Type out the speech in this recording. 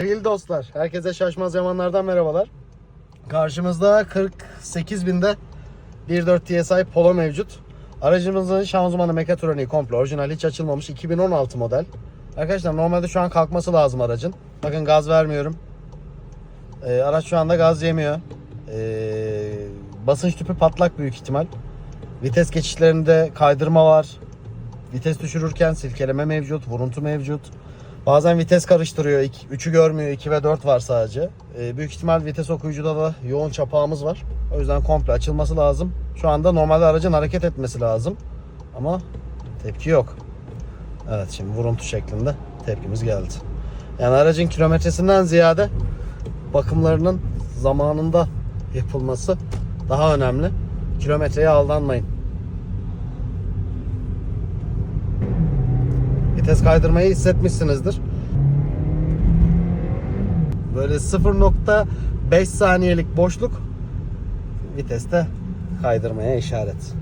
Sevgili dostlar, herkese şaşmaz yamanlardan merhabalar. Karşımızda 48 binde 1.4 TSI Polo mevcut. Aracımızın şanzımanı mekatroniği komple orijinal hiç açılmamış 2016 model. Arkadaşlar normalde şu an kalkması lazım aracın. Bakın gaz vermiyorum. Ee, araç şu anda gaz yemiyor. Ee, basınç tüpü patlak büyük ihtimal. Vites geçişlerinde kaydırma var. Vites düşürürken silkeleme mevcut, vuruntu mevcut. Bazen vites karıştırıyor. 3'ü görmüyor. 2 ve 4 var sadece. Ee, büyük ihtimal vites okuyucuda da yoğun çapağımız var. O yüzden komple açılması lazım. Şu anda normalde aracın hareket etmesi lazım. Ama tepki yok. Evet şimdi vuruntu şeklinde tepkimiz geldi. Yani aracın kilometresinden ziyade bakımlarının zamanında yapılması daha önemli. Kilometreye aldanmayın. Vites kaydırmayı hissetmişsinizdir. Böyle 0.5 saniyelik boşluk viteste kaydırmaya işaret.